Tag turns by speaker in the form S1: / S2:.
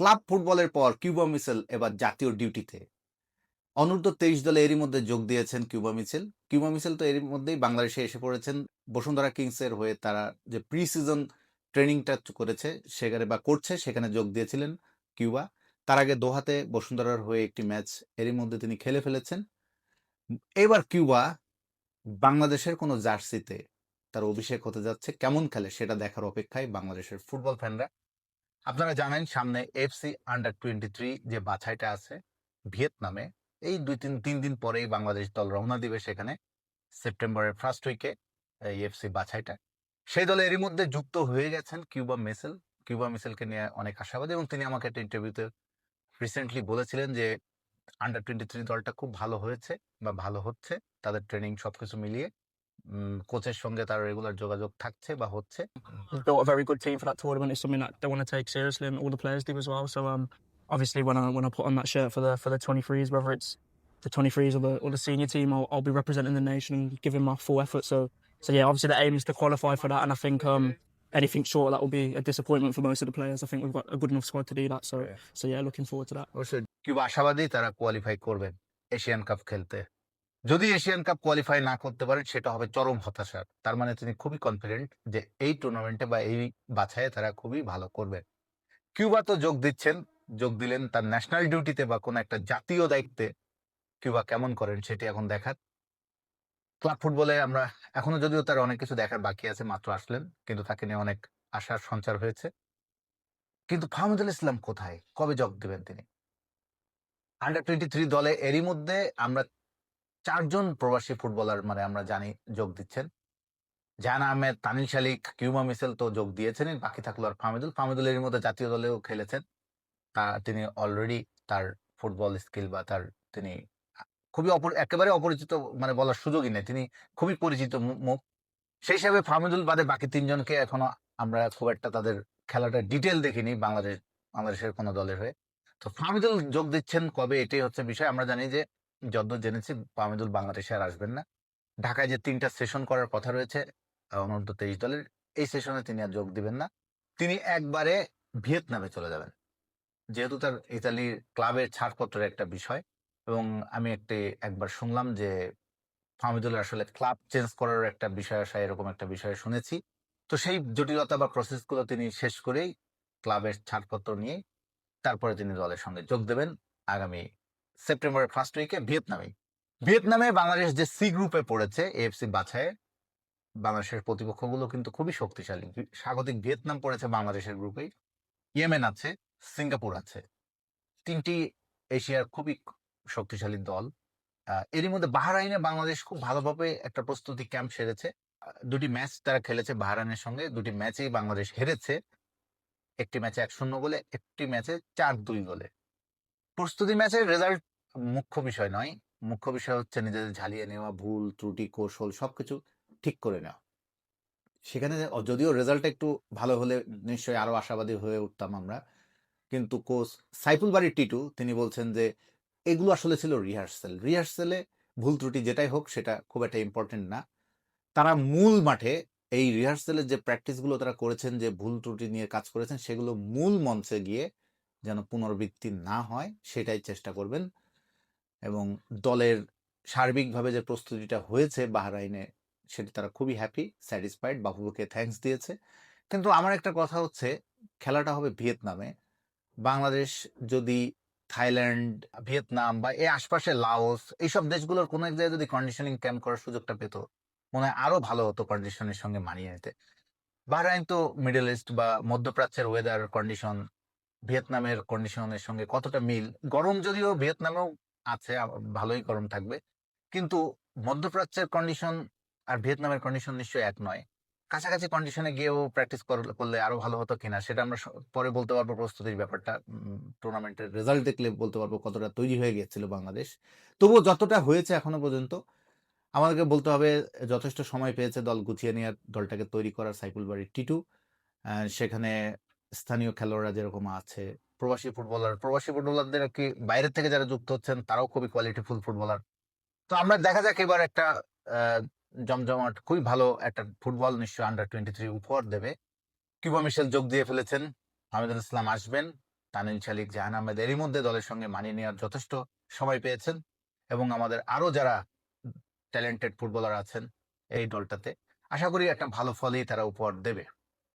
S1: Club ফুটবলের পর Cuba Mitchell এবার জাতীয় ডিউটিতে। অনূর্ধ্ব তেইশ দলে এরই মধ্যে যোগ দিয়েছেন কিউবা মিচেল। কিউবা মিচেল তো এরই মধ্যেই বাংলাদেশে এসে পড়েছেন। বসুন্ধরা কিংসের হয়ে তারা যে প্রি সিজন ট্রেনিংটা করেছে, সেখানে বা করছে, সেখানে যোগ দিয়েছিলেন কিউবা। তার আগে দোহাতে বসুন্ধরার হয়ে একটি ম্যাচ এরই মধ্যে তিনি খেলে ফেলেছেন। এবার কিউবা বাংলাদেশের কোনো জার্সিতে তার অভিষেক হতে যাচ্ছে, কেমন খেলে সেটা দেখার অপেক্ষায় বাংলাদেশের ফুটবল ফ্যানরা আপনারা জানেন সামনে এফসি আন্ডার টোয়েন্টি থ্রি যে বাছাইটা আছে ভিয়েতনামে, এই দুই তিন তিন দিন পরেই বাংলাদেশ দল রওনা দিবে সেখানে সেপ্টেম্বরের ফার্স্ট উইকে এই এফসি বাছাইটা। সেই দলে এরই মধ্যে যুক্ত হয়ে গেছেন কিউবা মেসেল কিউবা মেসেলকে নিয়ে অনেক আশাবাদী এবং তিনি আমাকে একটা ইন্টারভিউতে রিসেন্টলি বলেছিলেন যে আন্ডার টোয়েন্টি থ্রি দলটা খুব ভালো হয়েছে বা ভালো হচ্ছে, তাদের ট্রেনিং সবকিছু মিলিয়ে। কোচের সঙ্গে তার রেগুলার যোগাযোগ থাকছে বা হচ্ছে
S2: We've built a very good team for that tournament. It's something that they want to take seriously, and all the players do as well. So, um, obviously, when I when I put on that shirt for the for the 23s, whether it's the 23s or the or the senior team, I'll, I'll be representing the nation and giving my full effort. So, so yeah, obviously the aim is to qualify for that, and I think um, anything short of that will be a disappointment for most of the players. I think we've got a good enough squad to do that. So,
S1: Yeah.
S2: so yeah, looking forward to that.
S1: অবশ্যই Cuba আশাবাদী তারা qualify করবেন Asian cup খেলতে যদি Asian cup qualify না করতে পারেন, সেটা হবে চরম হতাশার তার মানে তিনি খুবই কনফিডেন্ট যে এই টুর্নামেন্টে বা এই বাছাইয়ে তারা খুবই ভালো করবেন কিউবা তো যোগ দিচ্ছেন, যোগ দিলেন তার ন্যাশনাল ডিউটিতে বা কোনো একটা জাতীয় দায়িত্বে। কিউবা কেমন করেন সেটি এখন দেখার। ক্লাব ফুটবলে আমরা এখনও যদিও তার অনেক কিছু দেখার বাকি আছে, মাত্র আসলেন, কিন্তু তাকে নিয়ে অনেক আশার সঞ্চার হয়েছে। কিন্তু ফাহমুদুল ইসলাম কোথায়? কবে যোগ দিবেন তিনি? আন্ডার টোয়েন্টি থ্রি দলে এরই মধ্যে আমরা চারজন প্রবাসী ফুটবলার মানে আমরা জানি যোগ দিচ্ছেন। জাহান আহমেদ, তানিল শালিক, কিউমা মিসেল তো যোগ দিয়েছেন বাকি থাকল আর ফাহমিদুল। এর মধ্যে জাতীয় দলেও খেলেছেন। তা তিনি অলরেডি তার ফুটবল স্কিল বা তার তিনি খুবই অপর- একেবারে অপরিচিত মানে বলার সুযোগই নেই। তিনি খুবই পরিচিত মুখ সেই হিসাবে ফাহমিদুল বাদে বাকি তিনজনকে এখনও আমরা খুব একটা তাদের খেলাটা ডিটেল দেখিনি বাংলাদেশ, বাংলাদেশের কোনো দলের হয়ে। তো ফাহমিদুল যোগ দিচ্ছেন কবে এটাই হচ্ছে বিষয়। আমরা জানি যে যদ্দূর জেনেছি ফাহমিদুল বাংলাদেশে আর আসবেন না। ঢাকায় যে তিনটা সেশন করার কথা রয়েছে অনূর্ধ্ব তেইশ দলের, এই সেশনে তিনি আর যোগ দিবেন না। তিনি একবারে ভিয়েতনামে চলে যাবেন। যেহেতু তার ইতালির ক্লাবের ছাড়পত্রের একটা বিষয় এবং আমি একটি, একবার শুনলাম যে ফাহমিদুলের আসলে ক্লাব চেঞ্জ করার একটা বিষয় আসা, এরকম একটা বিষয় শুনেছি। তো সেই জটিলতা বা প্রসেসগুলো তিনি শেষ করেই ক্লাবের ছাড়পত্র নিয়ে তারপরে তিনি দলের সঙ্গে যোগ দেবেন। আগামী সেপ্টেম্বরের ফার্স্ট উইকে ভিয়েতনামে ভিয়েতনামে বাংলাদেশ যে সি গ্রুপে পড়েছে এএফসি বাছায় বাংলাদেশের প্রতিপক্ষগুলো কিন্তু খুবই শক্তিশালী। স্বাগতিক ভিয়েতনাম পড়েছে বাংলাদেশের গ্রুপেই ইয়েমেন আছে, সিঙ্গাপুর আছে। তিনটি এশিয়ার খুবই শক্তিশালী দল। এরই মধ্যে বাহরাইনে বাংলাদেশ খুব ভালোভাবে একটা প্রস্তুতি ক্যাম্প সেরেছে। দুটি ম্যাচ তারা খেলেছে বাহরাইনের সঙ্গে। দুটি ম্যাচেই বাংলাদেশ হেরেছে। একটি ম্যাচে এক শূন্য গোলে, একটি ম্যাচে চার দুই গোলে। প্রস্তুতি ম্যাচের রেজাল্ট মুখ্য বিষয় নয়। মুখ্য বিষয় হচ্ছে নিজেদের ঝালিয়ে নেওয়া, ভুল, ত্রুটি, কৌশল সবকিছু ঠিক করে নেওয়া। সেখানে যদিও রেজাল্ট একটু ভালো হলে নিশ্চয়ই আরও আশাবাদী হয়ে উঠতাম আমরা। কিন্তু কোচ সাইফুল বাড়ির টিটু, তিনি বলছেন যে, এগুলো আসলে ছিল রিহার্সেল রিহার্সেলে ভুল, ত্রুটি যেটাই হোক, সেটা খুব একটা ইম্পর্টেন্ট না। তারা মূল মাঠে এই রিহার্সেলের যে প্র্যাকটিসগুলো তারা করেছেন, যে ভুল, ত্রুটি নিয়ে কাজ করেছেন, সেগুলো মূল মঞ্চে গিয়ে যেন পুনরাবৃত্তি না হয়, সেটাই চেষ্টা করবেন। এবং দলের সার্বিকভাবে যে প্রস্তুতিটা হয়েছে বাহরাইনে, সেটা তারা খুবই হ্যাপি স্যাটিসফাইড বাবুকে থ্যাঙ্কস দিয়েছে। কিন্তু আমার একটা কথা হচ্ছে, খেলাটা হবে ভিয়েতনামে। বাংলাদেশ যদি থাইল্যান্ড, ভিয়েতনাম বা এই আশপাশে লাওস, এইসব দেশগুলোর কোনো এক জায়গায় যদি কন্ডিশনিং ক্যাম্প করার সুযোগটা পেত, মনে হয় আরও ভালো হতো কন্ডিশনের সঙ্গে মানিয়ে নিতে। বাহরাইন তো মিডল ইস্ট বা মধ্যপ্রাচ্যের ওয়েদার কন্ডিশন ভিয়েতনামের কন্ডিশনের সঙ্গে কতটা মিল? গরম যদিও ভিয়েতনামেও আছে ভালোই গরম থাকবে। কিন্তু মধ্যপ্রাচ্যের কন্ডিশন আর ভিয়েতনামের কন্ডিশন নিশ্চয়ই এক নয়। কাছাকাছি কন্ডিশনে গিয়েও প্র্যাকটিস করলে আরও ভালো হতো কিনা, সেটা আমরা পরে বলতে পারব প্রস্তুতির ব্যাপারটা। টুর্নামেন্টের রেজাল্ট দেখলে বলতে পারব কতটা তৈরি হয়ে গিয়েছিল বাংলাদেশ। তবুও যতটা হয়েছে এখনও পর্যন্ত, আমাদেরকে বলতে হবে যথেষ্ট সময় পেয়েছে দল গুছিয়ে নেওয়ার দলটাকে তৈরি করার সাইকুল বাড়ির টিটু। সেখানে স্থানীয় খেলোয়াড়রা যেরকম আছে, প্রবাসী ফুটবলার, প্রবাসী ফুটবলারদের কি বাইরের থেকে যারা যুক্ত হচ্ছেন, তারাও খুবই কোয়ালিটিফুল ফুটবলার। তো আমরা দেখা যাক এবার একটা জমজমাট, খুবই ভালো একটা ফুটবল নিশ্চয় আন্ডার টোয়েন্টি থ্রি উপহার দেবে। কিউবা মিশেল যোগ দিয়ে ফেলেছেন, হামিদুল ইসলাম আসবেন তানিন শালিক, জাহান আহমেদ এরই মধ্যে দলের সঙ্গে মানিয়ে নেওয়ার যথেষ্ট সময় পেয়েছেন এবং আমাদের আরও যারা ট্যালেন্টেড ফুটবলার আছেন এই দলটাতে, আশা করি একটা ভালো ফলই তারা উপহার দেবে।